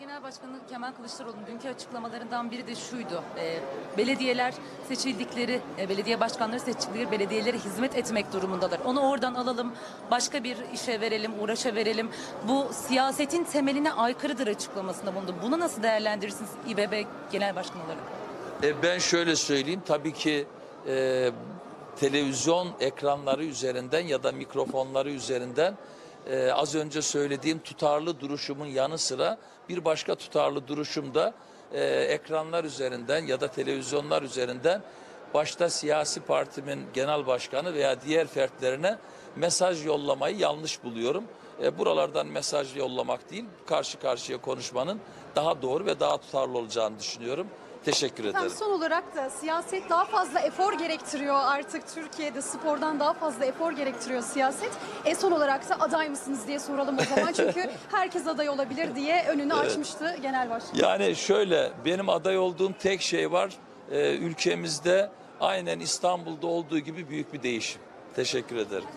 Genel Başkanı Kemal Kılıçdaroğlu'nun dünkü açıklamalarından biri de şuydu. Ee, belediyeler seçildikleri, e, belediye başkanları seçildikleri belediyelere hizmet etmek durumundalar. Onu oradan alalım, başka bir işe verelim, uğraşa verelim. Bu siyasetin temeline aykırıdır açıklamasında bulundu. Bunu nasıl değerlendirirsiniz İBB Genel Başkanı olarak? E, ben şöyle söyleyeyim tabii ki e, televizyon ekranları üzerinden ya da mikrofonları üzerinden e, az önce söylediğim tutarlı duruşumun yanı sıra bir başka tutarlı duruşum da e, ekranlar üzerinden ya da televizyonlar üzerinden başta siyasi partimin genel başkanı veya diğer fertlerine mesaj yollamayı yanlış buluyorum. E, buralardan mesaj yollamak değil, karşı karşıya konuşmanın daha doğru ve daha tutarlı olacağını düşünüyorum. Teşekkür ederim. Efendim son olarak da siyaset daha fazla efor gerektiriyor artık Türkiye'de spordan daha fazla efor gerektiriyor siyaset. E son olarak da aday mısınız diye soralım o zaman çünkü herkes aday olabilir diye önünü açmıştı genel başkan. Yani şöyle benim aday olduğum tek şey var. Ee, ülkemizde aynen İstanbul'da olduğu gibi büyük bir değişim. Teşekkür ederim.